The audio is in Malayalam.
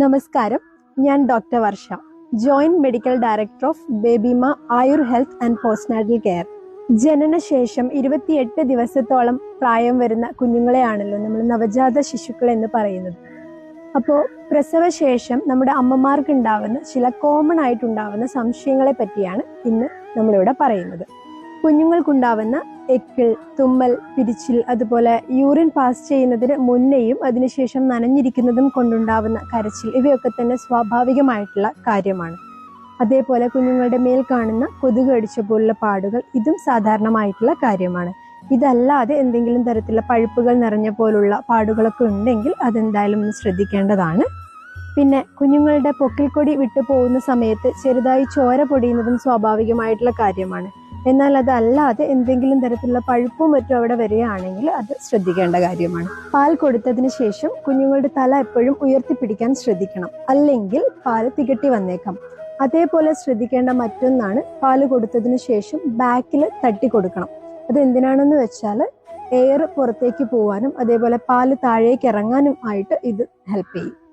നമസ്കാരം. ഞാൻ doctor Varsha joint medical director of ബേബിമ Ayur health and postnatal care. ജനനശേഷം ഇരുപത്തിയെട്ട് ദിവസത്തോളം പ്രായം വരുന്ന കുഞ്ഞുങ്ങളെയാണല്ലോ നമ്മൾ നവജാത ശിശുക്കൾ എന്ന് പറയുന്നത്. അപ്പോൾ പ്രസവശേഷം നമ്മുടെ അമ്മമാർക്കുണ്ടാവുന്ന ചില കോമൺ ആയിട്ടുണ്ടാവുന്ന സംശയങ്ങളെ പറ്റിയാണ് ഇന്ന് നമ്മളിവിടെ പറയുന്നത്. കുഞ്ഞുങ്ങൾക്കുണ്ടാവുന്ന എക്കിൾ തുമ്മൽ പിരിച്ചിൽ അതുപോലെ യൂറിൻ പാസ് ചെയ്യുന്നതിന് മുന്നേയും അതിനുശേഷം നനഞ്ഞിരിക്കുന്നതും കൊണ്ടുണ്ടാവുന്ന കരച്ചിൽ ഇവയൊക്കെ തന്നെ സ്വാഭാവികമായിട്ടുള്ള കാര്യമാണ്. അതേപോലെ കുഞ്ഞുങ്ങളുടെ മേൽ കാണുന്ന കൊതുക് അടിച്ച പോലുള്ള പാടുകൾ ഇതും സാധാരണമായിട്ടുള്ള കാര്യമാണ്. ഇതല്ലാതെ എന്തെങ്കിലും തരത്തിലുള്ള പഴുപ്പുകൾ നിറഞ്ഞ പോലുള്ള പാടുകളൊക്കെ ഉണ്ടെങ്കിൽ അതെന്തായാലും ഒന്ന് ശ്രദ്ധിക്കേണ്ടതാണ്. പിന്നെ കുഞ്ഞുങ്ങളുടെ പൊക്കിൽക്കൊടി വിട്ടു പോകുന്ന സമയത്ത് ചെറുതായി ചോര പൊടിയുന്നതും സ്വാഭാവികമായിട്ടുള്ള കാര്യമാണ്. എന്നാൽ അതല്ലാതെ എന്തെങ്കിലും തരത്തിലുള്ള പഴുപ്പും മറ്റും അവിടെ വരികയാണെങ്കിൽ അത് ശ്രദ്ധിക്കേണ്ട കാര്യമാണ്. പാൽ കൊടുത്തതിന് ശേഷം കുഞ്ഞുങ്ങളുടെ തല എപ്പോഴും ഉയർത്തിപ്പിടിക്കാൻ ശ്രദ്ധിക്കണം. അല്ലെങ്കിൽ പാൽ തികട്ടി വന്നേക്കാം. അതേപോലെ ശ്രദ്ധിക്കേണ്ട മറ്റൊന്നാണ് പാൽ കൊടുത്തതിന് ശേഷം ബാക്കിൽ തട്ടി കൊടുക്കണം. അത് എന്തിനാണെന്ന് വെച്ചാൽ എയർ പുറത്തേക്ക് പോകാനും അതേപോലെ പാൽ താഴേക്ക് ഇറങ്ങാനും ആയിട്ട് ഇത് ഹെൽപ്പ് ചെയ്യും.